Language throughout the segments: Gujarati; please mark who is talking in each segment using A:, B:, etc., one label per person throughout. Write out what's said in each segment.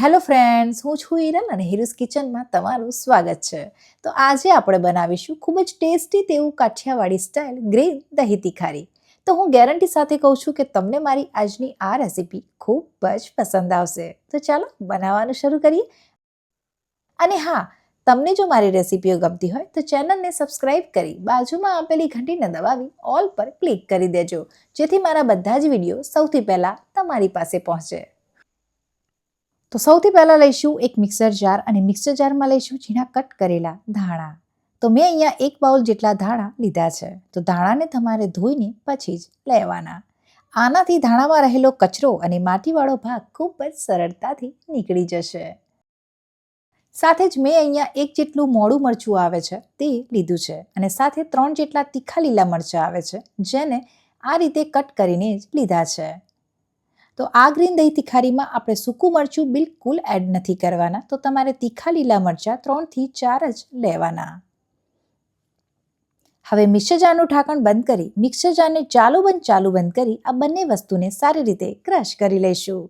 A: હેલો ફ્રેન્ડ્સ, હું છું હિરલ અને હિરુસ કિચનમાં તમારું સ્વાગત છે. તો આજે આપણે બનાવીશું ખૂબ જ ટેસ્ટી તેવું કાઠિયાવાડી સ્ટાઇલ ગ્રીન દહીં તીખારી. તો હું ગેરંટી સાથે કહું છું કે તમને મારી આજની આ રેસીપી ખૂબ જ પસંદ આવશે. તો ચાલો બનાવવાનું શરૂ કરીએ. અને હા, તમને જો મારી રેસીપીઓ ગમતી હોય તો ચેનલને સબસ્ક્રાઇબ કરી બાજુમાં આપેલી ઘંટીને દબાવી ઓલ પર ક્લિક કરી દેજો, જેથી મારા બધા જ વીડિયો સૌથી પહેલાં તમારી પાસે પહોંચે. તો સૌથી પહેલાં લઈશું એક મિક્સર જાર અને મિક્સર જારમાં લઈશું ઝીણા કટ કરેલા ધાણા. તો મેં અહીંયા એક બાઉલ જેટલા ધાણા લીધા છે. તો ધાણાને તમારે ધોઈને પછી જ લેવાના. આનાથી ધાણામાં રહેલો કચરો અને માટીવાળો ભાગ ખૂબ જ સરળતાથી નીકળી જશે. સાથે જ મેં અહીંયા એક જેટલું મોડું મરચું આવે છે તે લીધું છે અને સાથે ત્રણ જેટલા તીખા લીલા મરચાં આવે છે, જેને આ રીતે કટ કરીને જ લીધા છે. તો આ ગ્રીન દહીં તિખારીમાં આપણે સૂકું મરચું બિલકુલ એડ નથી કરવાના. તો તમારે તીખા લીલા મરચાં ત્રણથી ચાર જ લેવાના. હવે મિક્સર ઢાંકણ બંધ કરી, મિક્સર જારને ચાલુ બંધ ચાલુ બંધ કરી આ બંને વસ્તુને સારી રીતે ક્રશ કરી લઈશું.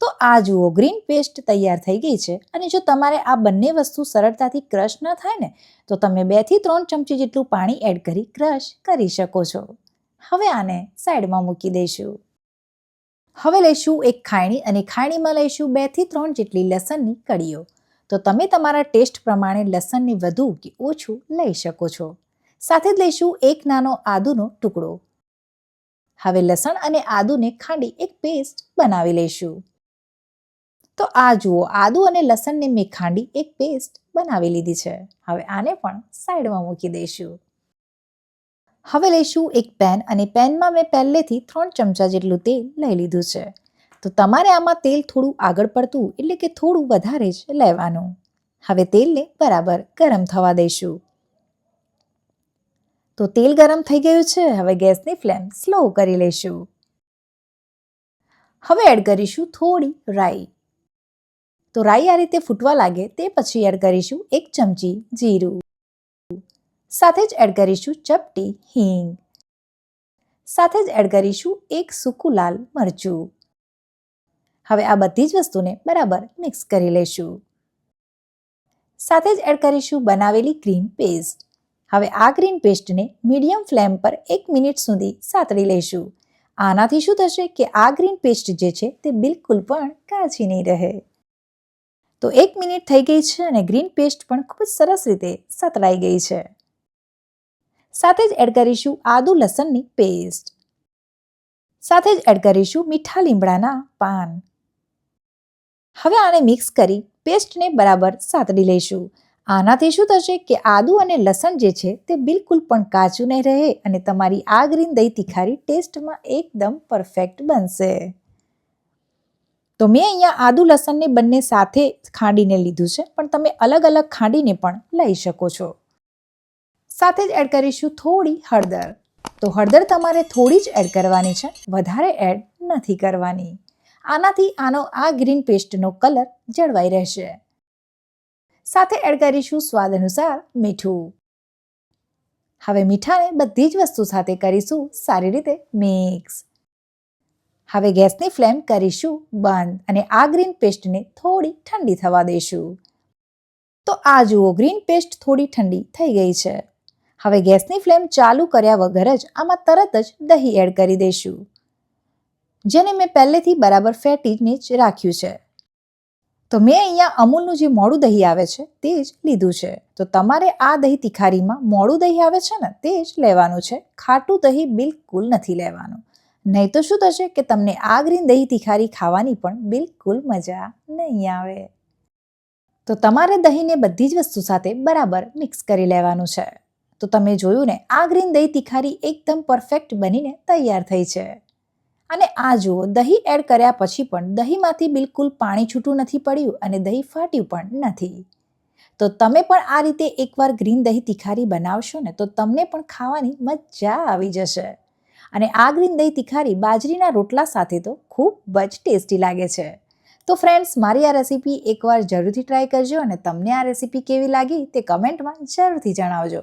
A: તો આ જુઓ, ગ્રીન પેસ્ટ તૈયાર થઈ ગઈ છે અને જો તમારે આ બંને વસ્તુ સરળતાથી ક્રશ ન થાય ને, તો તમે બેથી ત્રણ ચમચી જેટલું પાણી એડ કરી ક્રશ કરી શકો છો. હવે આને સાઈડમાં મૂકી દઈશું. હવે લઈશું એક ખાયણી અને ખાયણીમાં લઈશું બેથી ત્રણ જેટલી લસણની કળીઓ. તો તમે તમારા ટેસ્ટ પ્રમાણે લસણને વધુ કે ઓછું લઈ શકો છો. સાથે જ લઈશું એક નાનો આદુનો ટુકડો. હવે લસણ અને આદુને ખાંડી એક પેસ્ટ બનાવી લઈશું. તો આ જુઓ, આદુ અને લસણને મેં ખાંડી એક પેસ્ટ બનાવી લીધી છે. હવે આને પણ સાઈડમાં મૂકી દઈશું. હવે લઈશું એક પેન અને પેનમાં મેં પહેલેથી ત્રણ ચમચા જેટલું તેલ લઈ લીધું છે. તો તમારે આમાં તેલ થોડું આગળ પડતું એટલે કે થોડું વધારે જ લેવાનું. હવે તેલને બરાબર ગરમ થવા દઈશું. તો તેલ ગરમ થઈ ગયું છે, હવે ગેસની ફ્લેમ સ્લો કરી લઈશું. હવે એડ કરીશું થોડી રાઈ. તો રાઈ આ રીતે ફૂટવા લાગે તે પછી એડ કરીશું એક ચમચી જીરું. સાથે જ એડ કરીશું ચપટી હિંગ. સાથે જ એડ કરીશું એક સૂકું લાલ મરચું. હવે આ બધી જ વસ્તુને બરાબર મિક્સ કરી લઈશું સાથે જ એડ કરીશું બનાવેલી ગ્રીન પેસ્ટ. હવે આ ગ્રીન પેસ્ટને મીડિયમ ફ્લેમ પર એક મિનિટ સુધી સાતળી લઈશું આનાથી શું થશે કે આ ગ્રીન પેસ્ટ જે છે તે બિલકુલ પણ કાચી નહીં રહે. તો એક મિનિટ થઈ ગઈ છે અને ગ્રીન પેસ્ટ પણ ખૂબ સરસ રીતે સતળાઈ ગઈ છે. સાથે જ એડ કરીશું આદુ લસણની પેસ્ટ સાથે જ એડ કરીશું મીઠા લીમડાના પાન. હવે આને મિક્સ કરી પેસ્ટને બરાબર સાતડી લઈશું. આનાથી શું થશે કે આદુ અને લસણ જે છે તે બિલકુલ પણ કાચું નહીં રહે અને તમારી આ ગ્રીન દહીં તિખારી ટેસ્ટમાં એકદમ પરફેક્ટ બનશે. તો મેં અહીંયા આદુ લસણને બંને સાથે ખાંડીને લીધું છે, પણ તમે અલગ અલગ ખાંડીને પણ લઈ શકો છો. સાથે જ એડ કરીશું થોડી હળદર. તો હળદર તમારે થોડી જ એડ કરવાની છે, વધારે એડ નથી કરવાની. આનાથી આનો આ ગ્રીન પેસ્ટનો કલર જળવાઈ રહેશે. સાથે એડ કરીશું સ્વાદ અનુસાર મીઠું. હવે મીઠાને બધી જ વસ્તુ સાથે કરીશું સારી રીતે મિક્સ. હવે ગેસની ફ્લેમ કરીશું બંધ અને આ ગ્રીન પેસ્ટને થોડી ઠંડી થવા દઈશું તો આ જુઓ ગ્રીન પેસ્ટ થોડી ઠંડી થઈ ગઈ છે. હવે ગેસની ફ્લેમ ચાલુ કર્યા વગર જ આમાં તરત જ દહીં એડ કરી દઈશું. જેને મેં પહેલેથી બરાબર ફેટીને જ રાખ્યું છે. તો મેં અહીંયા અમૂલનું જે મોડું દહીં આવે છે તે જ લીધું છે. તો તમારે આ દહીં તિખારીમાં મોડું દહીં આવે છે ને તે જ લેવાનું છે. ખાટું દહીં બિલકુલ નથી લેવાનું. નહીં તો શું થશે કે તમને આ ગ્રીન દહીં તિખારી ખાવાની પણ બિલકુલ મજા નહીં આવે. તો તમારે દહીંને બધી જ વસ્તુ સાથે બરાબર મિક્સ કરી લેવાનું છે. તો તમે જોયું ને, આ ગ્રીન દહીં તિખારી એકદમ પરફેક્ટ બનીને તૈયાર થઈ છે. અને આ જુઓ, દહીં એડ કર્યા પછી પણ દહીંમાંથી બિલકુલ પાણી છૂટું નથી પડ્યું અને દહીં ફાટ્યું પણ નથી. તો તમે પણ આ રીતે એકવાર ગ્રીન દહીં તિખારી બનાવશો ને, તો તમને પણ ખાવાની મજા આવી જશે. અને આ ગ્રીન દહીં તિખારી બાજરીના રોટલા સાથે તો ખૂબ જ ટેસ્ટી લાગે છે. તો ફ્રેન્ડ્સ મારી આ રેસીપી એકવાર જરૂરથી ટ્રાય કરજો અને તમને આ રેસીપી કેવી લાગી તે કમેન્ટમાં જરૂરથી જણાવજો.